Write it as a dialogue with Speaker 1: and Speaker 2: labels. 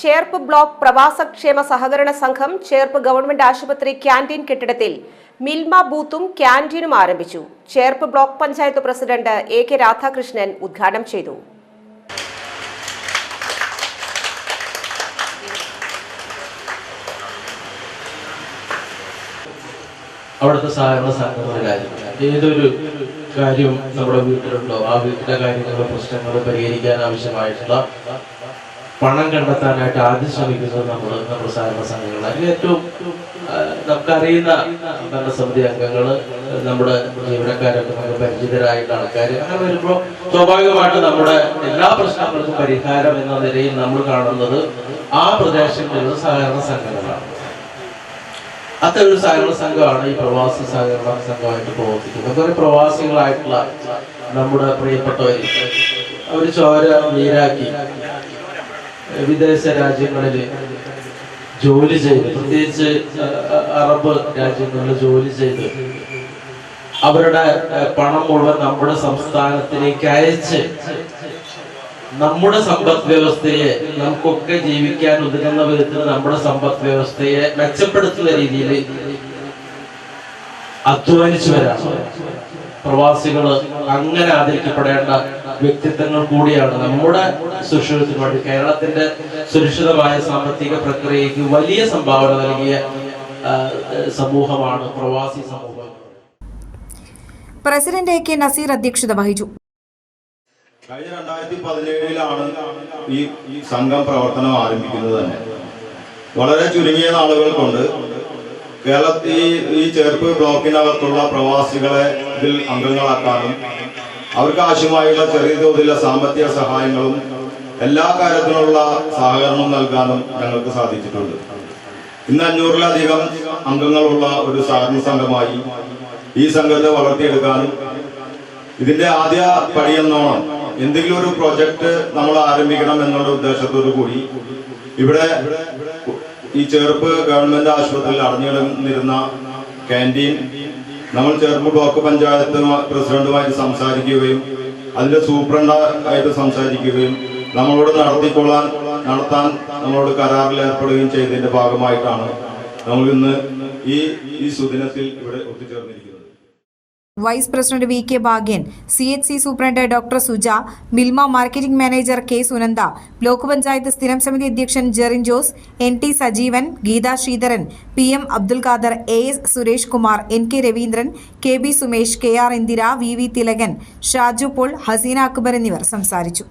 Speaker 1: Cherpu block പ്രവാസക്ഷേമ സഹകരണ സംഘം Cherpu government ആശുപത്രി ക്യാന്റീൻ കെട്ടിടത്തിൽ മിൽമ ബൂത്തും ക്യാന്റീനും ആരംഭിച്ചു. Cherpu block panchayat president A K Radhakrishnan ഉദ്ഘാടനം ചെയ്തു.
Speaker 2: അവിടുത്തെ സഹകരണ സംഘങ്ങളുടെ കാര്യം. ഏതൊരു കാര്യവും നമ്മുടെ വീട്ടിലുണ്ടോ? ആ വീട്ടിലെ കാര്യങ്ങളുടെ പ്രശ്നങ്ങൾ പരിഹരിക്കാൻ ആവശ്യമായിട്ടുള്ള പണം കണ്ടെത്താനായിട്ട് ആദ്യം ശ്രമിക്കുന്നത് നമ്മൾ നമ്മുടെ സഹകരണ സംഘങ്ങളാണ് അതിൽ ഏറ്റവും നമുക്കറിയുന്ന ഭരണസമിതി അംഗങ്ങൾ നമ്മുടെ ജീവനക്കാരൊക്കെ നമുക്ക് പരിചിതരായിട്ടുള്ള ആൾക്കാർ അങ്ങനെ വരുമ്പോൾ സ്വാഭാവികമായിട്ട് നമ്മുടെ എല്ലാ പ്രശ്നങ്ങൾക്കും പരിഹാരം എന്ന നിലയിൽ നമ്മൾ കാണുന്നത് ആ പ്രദേശങ്ങളിലുള്ള സഹകരണ സംഘങ്ങളാണ്. അത്തരം ഒരു സഹകരണ സംഘമാണ് ഈ പ്രവാസി സഹകരണ സംഘമായിട്ട് പ്രവർത്തിക്കുന്നത്. കുറെ പ്രവാസികളായിട്ടുള്ള നമ്മുടെ പ്രിയപ്പെട്ടവർ അവർ ചോര നീരാക്കി. വിദേശ രാജ്യങ്ങളിൽ ജോലി ചെയ്ത് പ്രത്യേകിച്ച് അറബ് രാജ്യങ്ങളിൽ ജോലി ചെയ്ത് അവരുടെ പണം മുഴുവൻ നമ്മുടെ സംസ്ഥാനത്തിലേക്ക് അയച്ച് നമ്മുടെ സമ്പദ് വ്യവസ്ഥയെ നമുക്കൊക്കെ ജീവിക്കാൻ ഉതകുന്ന വിധത്തിൽ നമ്മുടെ സമ്പദ് വ്യവസ്ഥയെ മെച്ചപ്പെടുത്തുന്ന രീതിയിൽ അധ്വാനിച്ചു വരാം. പ്രവാസികൾ അങ്ങനെ ആദരിക്കപ്പെടേണ്ട വ്യക്തിത്വങ്ങൾ കൂടിയാണ്. നമ്മുടെ സുരക്ഷിതത്തിന് വേണ്ടി കേരളത്തിന്റെ സുരക്ഷിതമായ സാമ്പത്തിക പ്രക്രിയയ്ക്ക് വലിയ സംഭാവന നൽകിയ സമൂഹമാണ് പ്രവാസി സമൂഹം.
Speaker 3: പ്രസിഡന്റ് എ കെ നസീർ അധ്യക്ഷത വഹിച്ചു.
Speaker 4: കഴിഞ്ഞ രണ്ടായിരത്തി പതിനേഴിലാണ് ഈ ഈ സംഘം പ്രവർത്തനം ആരംഭിക്കുന്നത് തന്നെ. വളരെ ചുരുങ്ങിയ നാളുകൾ കൊണ്ട് കേരളത്തിൽ ഈ ഈ ചേർപ്പ് ബ്ലോക്കിനകത്തുള്ള പ്രവാസികളെ ഇതിൽ അംഗങ്ങളാക്കാനും അവർക്ക് ആവശ്യമായുള്ള ചെറിയ തോതിലുള്ള സാമ്പത്തിക സഹായങ്ങളും എല്ലാ കാര്യത്തിലുള്ള സഹകരണവും നൽകാനും ഞങ്ങൾക്ക് സാധിച്ചിട്ടുണ്ട്. ഇന്ന് അഞ്ഞൂറിലധികം അംഗങ്ങളുള്ള ഒരു സഹകരണ സംഘമായി ഈ സംഘത്തെ വളർത്തിയെടുക്കാനും ഇതിന്റെ ആദ്യ പടിയെന്നോണം എന്തെങ്കിലും ഒരു പ്രൊജക്ട് നമ്മൾ ആരംഭിക്കണം എന്നുള്ള ഉദ്ദേശത്തോടു കൂടി ഇവിടെ ഈ ചെറുപ്പ് ഗവൺമെന്റ് ആശുപത്രിയിൽ അടഞ്ഞിടുന്നിരുന്ന ക്യാന്റീൻ നമ്മൾ ചേർപ്പ് ബ്ലോക്ക് പഞ്ചായത്ത് പ്രസിഡന്റുമായിട്ട് സംസാരിക്കുകയും അതിന്റെ സൂപ്രണ്ട ആയിട്ട് സംസാരിക്കുകയും നമ്മളോട് നടത്തിക്കൊള്ളാൻ നടത്താൻ നമ്മളോട് കരാറിൽ ഏർപ്പെടുകയും ചെയ്തതിന്റെ ഭാഗമായിട്ടാണ് നമ്മൾ ഇന്ന് ഈ ഈ സുദിനത്തിൽ ഇവിടെ ഒത്തുചേർന്നിരിക്കുന്നത്.
Speaker 3: Vice president V K Bhagyan C H C superintendent doctor Suja Milma marketing manager K Sunanda block panchayat സ്ഥിരം സമിതി അധ്യക്ഷൻ Jerin Jose N T Sajeevan Geetha Sreedharan P M Abdul Khader A S Suresh Kumar N K Raveendran K B Sumesh K R Indira V V Thilakan Shaju Paul Haseena Akbar എന്നിവർ സംസാരിച്ചു.